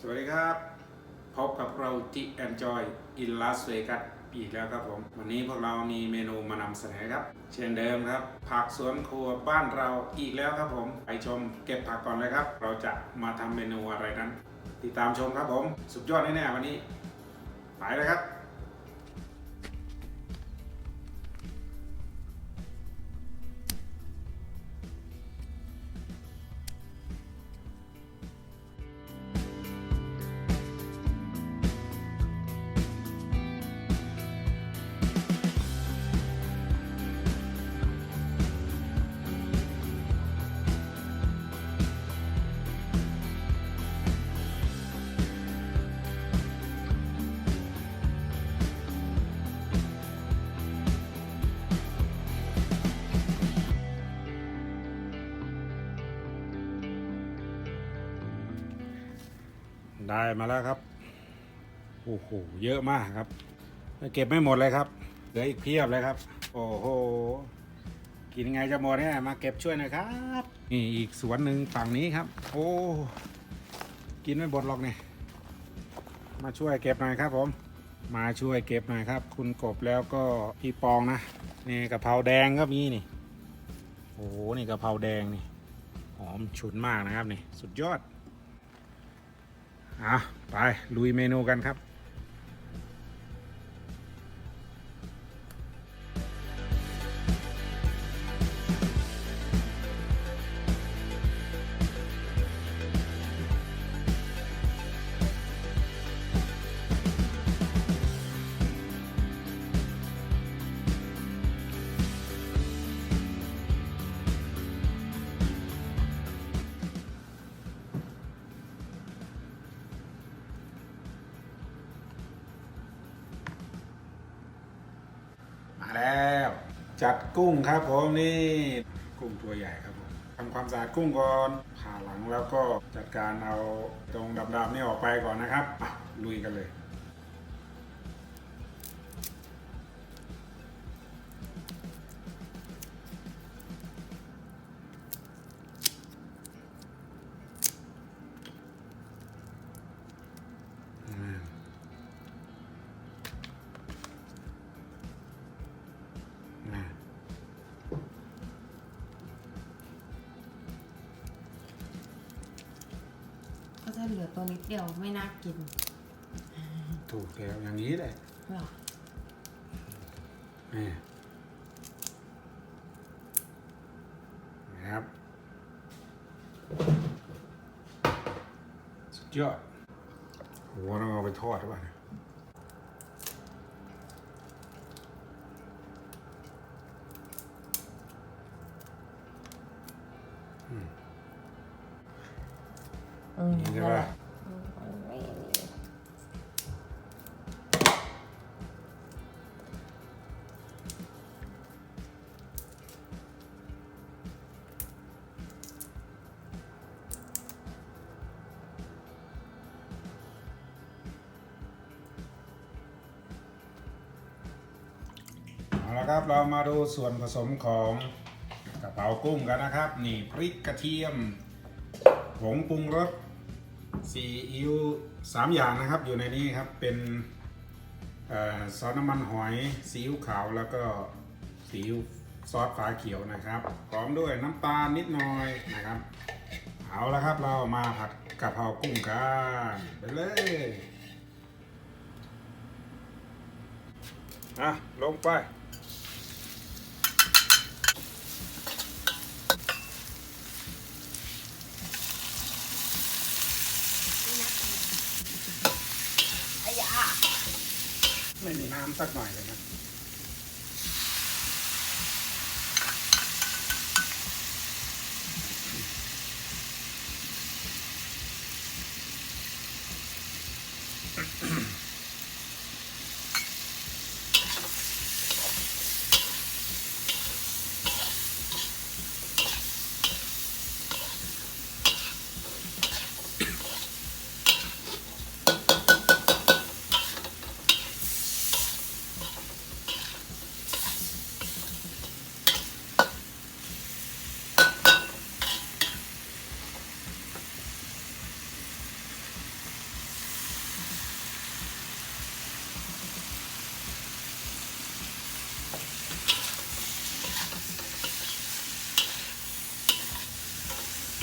สวัสดีครับ พบกับเราที่ Enjoy in Las Vegas อีกแล้วครับผม วันนี้พวกเรามีเมนูมานำเสนอครับ เช่นเดิมครับ ผักสวนครัวบ้านเราอีกแล้วครับผม ไปชมเก็บผักก่อนเลยครับ เราจะมาทำเมนูอะไรนั้น ติดตามชมครับผม สุดยอดแน่ๆวันนี้ ไปเลยครับ ได้มาแล้วครับ โอ้โห เยอะมากครับ เก็บไม่หมดเลยครับ เหลืออีกเพียบเลยครับ โอ้โห กินไงจะหมดเนี่ย มาเก็บช่วยหน่อยครับ นี่อีกสวนหนึ่งฝั่งนี้ครับ โอ้ กินไม่หมดหรอกเนี่ย มาช่วยเก็บหน่อยครับผม มาช่วยเก็บหน่อยครับ คุณกบแล้วก็พี่ปองนะ นี่กะเพราแดงก็มีนี่ โอ้โห นี่กะเพราแดงนี่ หอมฉุนมากนะครับนี่ สุดยอด อะไปลุยเมนูกันครับ กุ้งครับผมนี่กุ้งตัวใหญ่ครับผมทำความสะอาดกุ้งก่อนผ่าหลังแล้วก็จัดการเอาตรงดำๆนี่ออกไปก่อนนะครับลุยกันเลย อตัวนิดเดียวไม่น่ากินถูกแล้วอย่างนี้แหละหรอนี่นะครับ สุดยอดโหต้องเอาไปทอดหรือเปล่าเนี่ยนี่ใช่ปะ เรับเรามาดูส่วนผสมของกระเพรากุ้งกันนะครับ นี่พริกกระเทียมผงปรุงรสซีอิ๊วสามอย่างนะครับ อยู่ในนี้ครับเป็นซอสน้ำมันหอยซีอิ๊วขาวแล้วก็ซีอิ๊วซอสฝาเขียวนะครับพร้อมด้วยน้ำตาลนิดหน่อยนะครับเอาละครับเรามาผัดกะเพรากุ้งกันไปเลยอะลงไป้ำสักหน่อยเลยนะบ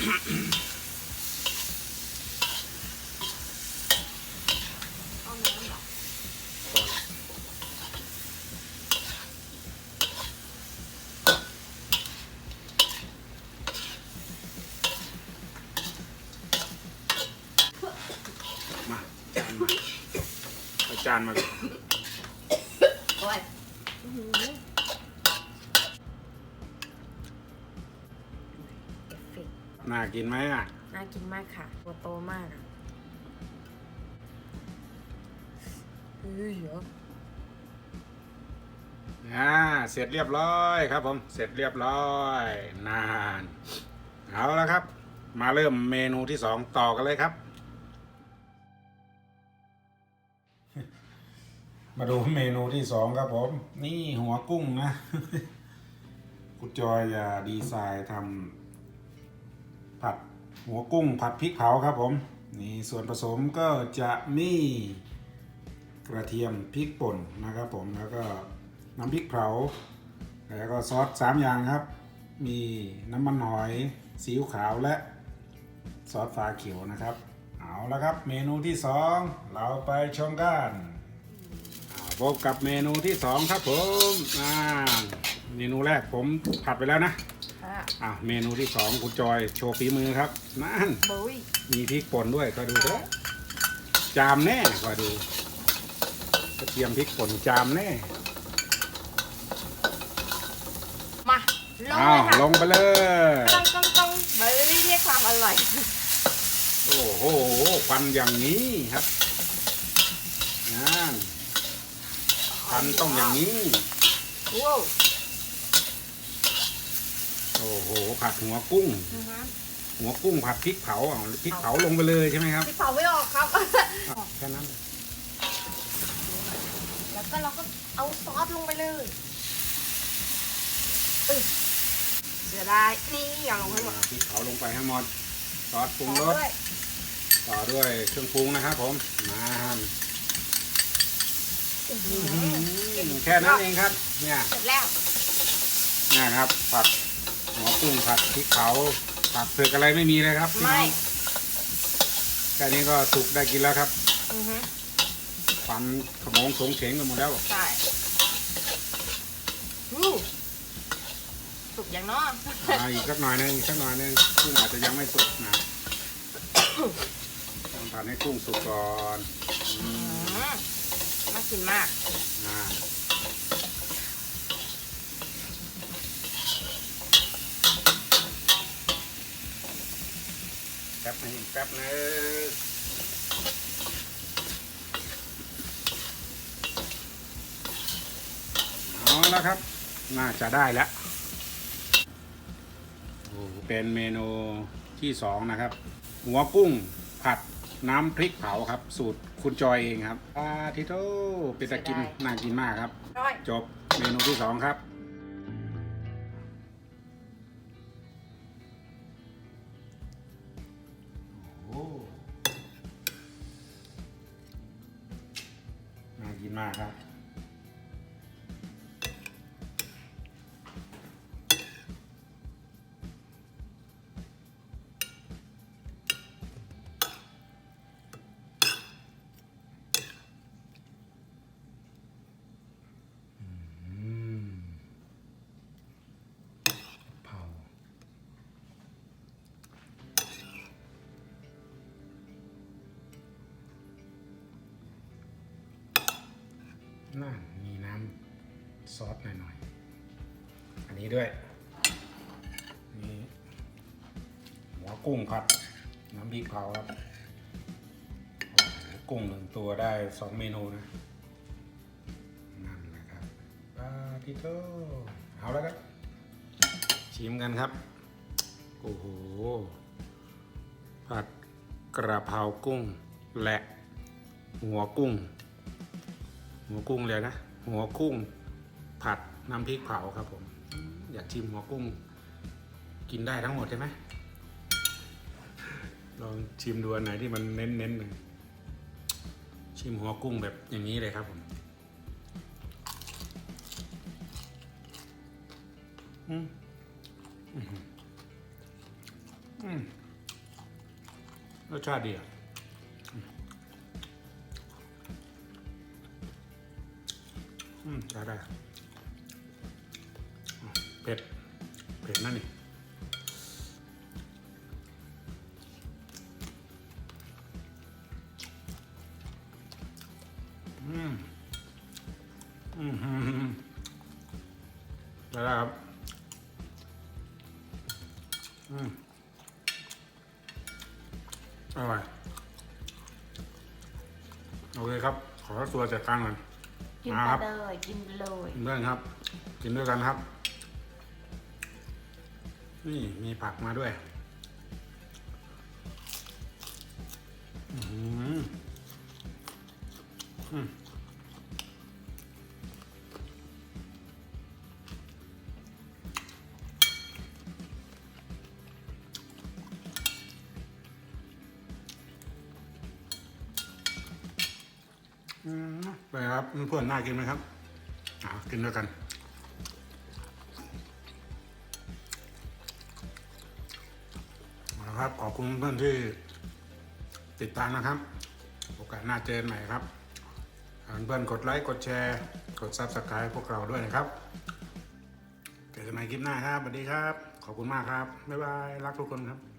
มาจานมาเอาจานมาเลยโอ้ย น่ากินไหมอะ น่ากินมากค่ะ ตัวโตมากอะเฮ้ยเหรออ่าเสร็จเรียบร้อยครับผม เสร็จเรียบร้อย นาน เอาแล้วครับ มาเริ่มเมนูที่สองต่อกันเลยครับ มาดูเมนูที่สองครับผม นี่หัวกุ้งนะ คุณจอยจะดีไซน์ทำผัด หัวกุ้งผัดพริกเผาครับผมนี่ส่วนผสมก็จะมีกระเทียมพริกป่นนะครับผมแล้วก็น้ำพริกเผา แล้วก็ซอสสามอย่างครับ มีน้ำมันหอยซีอิ๊วขาวและซอสฟ้าเขียวนะครับ เอาละครับเมนูที่สองเราไปชมกันพบกับเมนูที่สองครับผมอ่าเมนูแรกผมผัดไปแล้วนะ ค่ะอ่าเมนูที่สองคุณจอยโชว์ฝีมือครับนั่นบุ้ยมีพริกป่นด้วยก็ดูเถอะจามแน่ก็ดูกระเทียมพริกป่นจามแน่มาลงอ้าเลวยค่ะลงไปเลย ต้องต้องต้องเบอร์รี่เรียกความอร่อยโอ้โหควันอย่างนี้ครับนั่นควันต้องอย่างนี้ ว้าว โอ้โหผัดหัวกุ้งอือฮะหัวกุ้งผัดพริกเผาเอาพริกเผาลงไปเลยใช่ไหมครับพี่เผาไม่ออกครับ อะแค่นั้นแล้วก็เราก็เอาซอสลงไปเลยเอ้ยเสียดายนี่อย่าลงให้หมดอ่าพริกเผาลงไปให้หมดซอสปรุงรต่อสด้วยต่อด้วยเครื่องปรุงนะครับผมมาหั่นอื้อหืออืมแค่นั้นเองครับ เนี่ยเสร็จแล้ว นะครับ ผัด หัวกุ้งผัดพริกเผาผัดเผือกอะไรไม่มีเลยครับพี่น้ไม่องแค่นี้ก็สุกได้กินแล้วครับอือฮึฟันขโมงสงเฉงกันหมดแล้วใช่อู้สุกอย่างเนาะอ่าอีกสักหน่อยนึงอีกสักหน่อยนึงกุ้งอาจจะยังไม่สุกนะต้องทานให้กุ้งสุกก่อนอือืมมน่ากินมากอ่า แป๊บนึงแป๊บนึงเอาแล้วครับ น่าจะได้แล้วโอ้โหเป็นเมนูที่สองนะครับ หัวกุ้งผัดน้ำพริกเผาครับ สูตรคุณจอยเองครับอาทิโตเป็นตะกินเสียดายน่ากินมากครับร้อยจบเมนูที่สองครับ น่ามีน้ำซอสหน่อยๆ อันนี้ด้วย นี่หัวกุ้งผัดน้ำพริกเผาครับกุ้งหนึ่งตัวได้สองเมนูนะ นั่นแหละครับปาทิโตเอาแล้วครับ ชิมกันครับ โอ้โห ผัดกระเพรากุ้งและหัวกุ้ง หัวกุ้งเลยนะ หัวกุ้งผัดน้ำพริกเผาครับผม อยากชิมหัวกุ้ง กินได้ทั้งหมดใช่ไหมลองชิมดูอันไหนที่มันเน้นๆหน่อยชิมหัวกุ้งแบบอย่างนี้เลยครับผมอืมอืมอืมรสชาติดีอะ อืมได้ได้เผ็ด เผ็ดนั่นนี่อืม อืมฮึมได้แล้วครับ อืม อร่อย โอเคครับ ขอตัวจัดการก่อน กินมาไปครับเลย กินไปเลยเพื่อนครับ กินด้วยกันครับ นี่มีผักมาด้วยอืมอืม ครับเพื่อนๆน่ากินไหมครับกินด้วยกันเอาละครับ ขอบคุณเพื่อนที่ติดตามนะครับ โอกาสหน้าเจอกันใหม่ครับเพื่อนกดไลค์ กดแชร์ กดซับสไคร b e พวกเราด้วยนะครับเจอกันใหม่คลิปหน้าครับสวัสดีครับ ขอบคุณมากครับ บ๊ายบาย รักทุกคนครับ